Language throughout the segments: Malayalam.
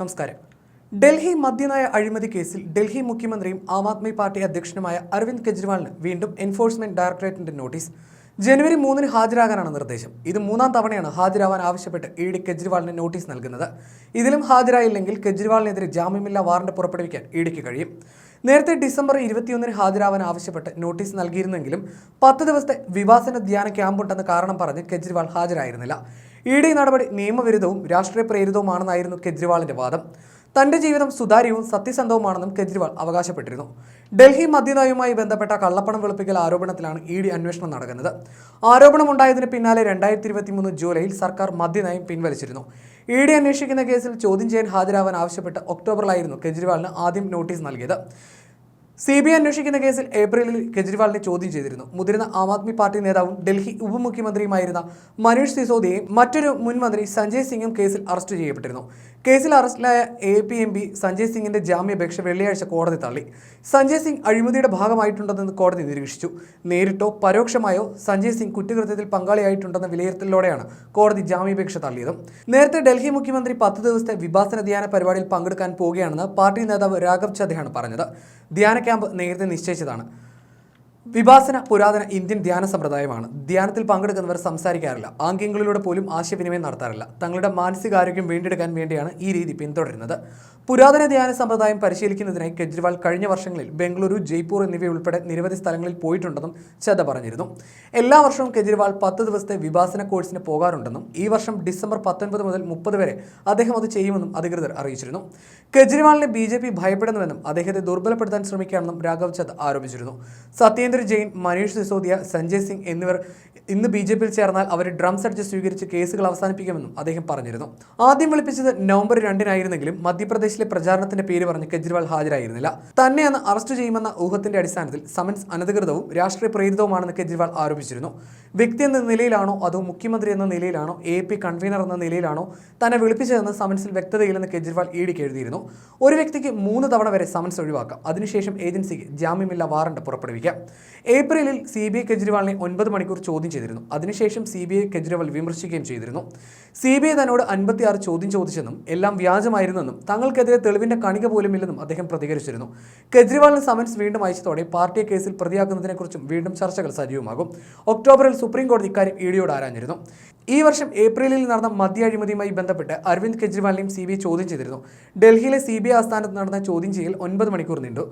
നമസ്കാരം. ഡൽഹി മദ്യനയ അഴിമതി കേസിൽ ഡൽഹി മുഖ്യമന്ത്രിയും ആം ആദ്മി പാർട്ടി അധ്യക്ഷനുമായ അരവിന്ദ് കെജ്രിവാളിന് വീണ്ടും എൻഫോഴ്സ്മെന്റ് ഡയറക്ടറേറ്റിന്റെ നോട്ടീസ്. ജനുവരി മൂന്നിന് ഹാജരാകാനാണ് നിർദ്ദേശം. ഇത് മൂന്നാം തവണയാണ് ഹാജരാവാൻ ആവശ്യപ്പെട്ട് ഇ ഡി കെജ്രിവാളിന് നോട്ടീസ് നൽകുന്നത്. ഇതിലും ഹാജരായില്ലെങ്കിൽ കെജ്രിവാളിനെതിരെ ജാമ്യമില്ലാ വാറന്റ് പുറപ്പെടുവിക്കാൻ ഇ ഡിക്ക് കഴിയും. നേരത്തെ ഡിസംബർ ഇരുപത്തിയൊന്നിന് ഹാജരാവാൻ ആവശ്യപ്പെട്ട് നോട്ടീസ് നൽകിയിരുന്നെങ്കിലും പത്ത് ദിവസത്തെ വിവാസന ധ്യാന ക്യാമ്പുണ്ടെന്ന് കാരണം പറഞ്ഞ് കെജ്രിവാൾ ഹാജരായിരുന്നില്ല. ഇ ഡി നടപടി നിയമവിരുദ്ധവും രാഷ്ട്രീയ പ്രേരിതവുമാണെന്നായിരുന്നു കെജ്രിവാളിന്റെ വാദം. തന്റെ ജീവിതം സുതാര്യവും സത്യസന്ധവുമാണെന്നും കെജ്രിവാൾ അവകാശപ്പെട്ടിരുന്നു. ഡൽഹി മദ്യനയവുമായി ബന്ധപ്പെട്ട കള്ളപ്പണം വെളുപ്പിക്കൽ ആരോപണത്തിലാണ് ഇ ഡി അന്വേഷണം നടക്കുന്നത്. ആരോപണമുണ്ടായതിന് പിന്നാലെ രണ്ടായിരത്തി ഇരുപത്തി മൂന്ന് ജൂലൈയിൽ സർക്കാർ മദ്യനയം പിൻവലിച്ചിരുന്നു. ഇ ഡി അന്വേഷിക്കുന്ന കേസിൽ ചോദ്യം ചെയ്യാൻ ഹാജരാവാൻ ആവശ്യപ്പെട്ട് ഒക്ടോബറിലായിരുന്നു കെജ്രിവാളിന് ആദ്യം നോട്ടീസ് നൽകിയത്. സി ബി ഐ അന്വേഷിക്കുന്ന കേസിൽ ഏപ്രിലിൽ കെജ്രിവാളിനെ ചോദ്യം ചെയ്തിരുന്നു. മുതിർന്ന ആം ആദ്മി പാർട്ടി നേതാവും ഡൽഹി ഉപമുഖ്യമന്ത്രിയുമായിരുന്ന മനീഷ് സിസോദിയെയും മറ്റൊരു മുൻ മന്ത്രി സഞ്ജയ് സിംഗും കേസിൽ അറസ്റ്റ് ചെയ്യപ്പെട്ടിരുന്നു. കേസിൽ അറസ്റ്റിലായ A P M P Sanjay സിംഗിന്റെ ജാമ്യാപേക്ഷ വെള്ളിയാഴ്ച കോടതി തള്ളി. സഞ്ജയ് സിംഗ് അഴിമതിയുടെ ഭാഗമായിട്ടുണ്ടെന്ന് കോടതി നിരീക്ഷിച്ചു. നേരിട്ടോ പരോക്ഷമായോ സഞ്ജയ് സിംഗ് കുറ്റകൃത്യത്തിൽ പങ്കാളിയായിട്ടുണ്ടെന്ന വിലയിരുത്തലിലൂടെയാണ് കോടതി ജാമ്യാപേക്ഷ തള്ളിയത്. നേരത്തെ ഡൽഹി മുഖ്യമന്ത്രി പത്ത് ദിവസത്തെ വിഭാസന ധ്യാന പരിപാടിയിൽ പങ്കെടുക്കാൻ പോവുകയാണെന്ന് പാർട്ടി നേതാവ് രാഘവ് ചദ്ദയാണ് പറഞ്ഞത്. ധ്യാന ക്യാമ്പ് നേരത്തെ നിശ്ചയിച്ചതാണ്. വിഭാസന പുരാതന ഇന്ത്യൻ ധ്യാന സമ്പ്രദായമാണ്. ധ്യാനത്തിൽ പങ്കെടുക്കുന്നവർ സംസാരിക്കാറില്ല. ആംഗ്യങ്ങളിലൂടെ പോലും ആശയവിനിമയം നടത്താറില്ല. തങ്ങളുടെ മാനസികാരോഗ്യം വീണ്ടെടുക്കാൻ വേണ്ടിയാണ് ഈ രീതി പിന്തുടരുന്നത്. പുരാതന ധ്യാന സമ്പ്രദായം പരിശീലിക്കുന്നതിനായി കെജ്രിവാൾ കഴിഞ്ഞ വർഷങ്ങളിൽ ബംഗളൂരു ജയ്പൂർ എന്നിവയുൾപ്പെടെ നിരവധി സ്ഥലങ്ങളിൽ പോയിട്ടുണ്ടെന്നും ചെത പറഞ്ഞിരുന്നു. എല്ലാ വർഷവും കെജ്രിവാൾ പത്ത് ദിവസത്തെ വിഭാസന കോഴ്സിന് പോകാറുണ്ടെന്നും ഈ വർഷം ഡിസംബർ പത്തൊൻപത് മുതൽ മുപ്പത് വരെ അദ്ദേഹം അത് ചെയ്യുമെന്നും അധികൃതർ അറിയിച്ചിരുന്നു. കെജ്രിവാളിനെ ബി ഭയപ്പെടുന്നുവെന്നും അദ്ദേഹത്തെ ദുർബലപ്പെടുത്താൻ ശ്രമിക്കുകയാണെന്നും രാഘവ് ചന്ദ് ആരോപിച്ചിരുന്നു. സത്യേന്ദ്ര ജെയിൻ മനീഷ് സിസോദിയ സഞ്ജയ് സിംഗ് എന്നിവർ ഇന്ന് ബി ജെ പിയിൽ ചേർന്നാൽ അവർ ഡ്രംസ് അടിച്ച് സ്വീകരിച്ച് കേസുകൾ അവസാനിപ്പിക്കുമെന്നും അദ്ദേഹം പറഞ്ഞിരുന്നു. ആദ്യം വിളിപ്പിച്ചത് നവംബർ രണ്ടിനായിരുന്നെങ്കിലും മധ്യപ്രദേശിലെ പ്രചാരണത്തിന്റെ പേര് പറഞ്ഞ് കെജ്രിവാൾ ഹാജരായിരുന്നില്ല. തന്നെ അന്ന് അറസ്റ്റ് ചെയ്യുമെന്ന ഊഹത്തിന്റെ അടിസ്ഥാനത്തിൽ സമൻസ് അനധികൃതവും രാഷ്ട്രീയ പ്രേരിതവുമാണെന്ന് കെജ്രിവാൾ ആരോപിച്ചിരുന്നു. വ്യക്തി എന്ന നിലയിലാണോ അതോ മുഖ്യമന്ത്രി എന്ന നിലയിലാണോ എ പി കൺവീനർ എന്ന നിലയിലാണോ തന്നെ വിളിപ്പിച്ചതെന്ന് സമൻസിൽ വ്യക്തതയില്ലെന്ന് കെജ്രിവാൾ ഇ ഡിക്ക് എഴുതിയിരുന്നു. ഒരു വ്യക്തിക്ക് മൂന്ന് തവണ വരെ സമൻസ് ഒഴിവാക്കാം. അതിനുശേഷം ഏജൻസിക്ക് ജാമ്യമില്ല വാറണ്ട് പുറപ്പെടുവിക്കാം. ഏപ്രിലിൽ സി ബി ഐ കെജ്രിവാളിനെ ഒൻപത് മണിക്കൂർ ചോദ്യം ചെയ്തിരുന്നു. അതിനുശേഷം സി ബി ഐ കെജ്രിവാൾ വിമർശിക്കുകയും ചെയ്തിരുന്നു. സി ബി ഐ തന്നോട് അൻപത്തിയാറ് ചോദ്യം ചോദിച്ചെന്നും എല്ലാം വ്യാജമായിരുന്നെന്നും തങ്ങൾക്കെതിരെ തെളിവിന്റെ കണിക പോലും ഇല്ലെന്നും അദ്ദേഹം പ്രതികരിച്ചിരുന്നു. കെജ്രിവാളിന് സമൻസ് വീണ്ടും അയച്ചതോടെ പാർട്ടിയെ കേസിൽ പ്രതിയാക്കുന്നതിനെക്കുറിച്ചും വീണ്ടും ചർച്ചകൾ സജീവമാകും. ഒക്ടോബറിൽ സുപ്രീം കോടതി ഇക്കാര്യം ഇ ഡിയോട് ആരാഞ്ഞിരുന്നു. ഈ വർഷം ഏപ്രിലിൽ നടന്ന മദ്യ അഴിമതിയുമായി ബന്ധപ്പെട്ട് അരവിന്ദ് കെജ്രിവാളിനെയും സി ബി ഐ ചോദ്യം ചെയ്തിരുന്നു. ഡൽഹിയിലെ സി ബി ഐ ആസ്ഥാനത്ത് നടന്ന ചോദ്യം ചെയ്യൽ ഒൻപത് മണിക്കൂർ നീണ്ടു.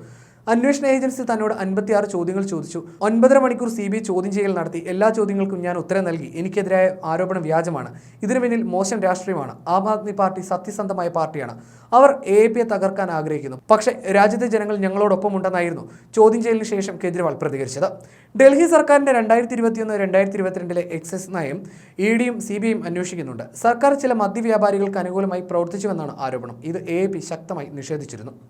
അന്വേഷണ ഏജൻസി തന്നോട് അൻപത്തിയാറ് ചോദ്യങ്ങൾ ചോദിച്ചു. ഒൻപതര മണിക്കൂർ സി ചോദ്യം ചെയ്യൽ നടത്തി. എല്ലാ ചോദ്യങ്ങൾക്കും ഞാൻ ഉത്തരം നൽകി. എനിക്കെതിരായ ആരോപണം വ്യാജമാണ്. ഇതിനു പിന്നിൽ മോശം രാഷ്ട്രീയമാണ്. ആം ആദ്മി പാർട്ടി സത്യസന്ധമായ പാർട്ടിയാണ്. അവർ എ പിയെ തകർക്കാൻ ആഗ്രഹിക്കുന്നു. പക്ഷേ രാജ്യത്തെ ജനങ്ങൾ ഞങ്ങളോടൊപ്പം ഉണ്ടെന്നായിരുന്നു ചോദ്യം ചെയ്യലിന് ശേഷം കെജ്രിവാൾ പ്രതികരിച്ചത്. ഡൽഹി സർക്കാരിന്റെ രണ്ടായിരത്തി ഇരുപത്തിയൊന്ന് രണ്ടായിരത്തി ഇരുപത്തിരണ്ടിലെ എക്സൈസ് നയം ഇ ഡിയും സി ബി ഐയും അന്വേഷിക്കുന്നുണ്ട്. സർക്കാർ ചില മദ്യവ്യാപാരികൾക്ക് അനുകൂലമായി പ്രവർത്തിച്ചുവെന്നാണ് ആരോപണം. ഇത് എ ശക്തമായി നിഷേധിച്ചിരുന്നു.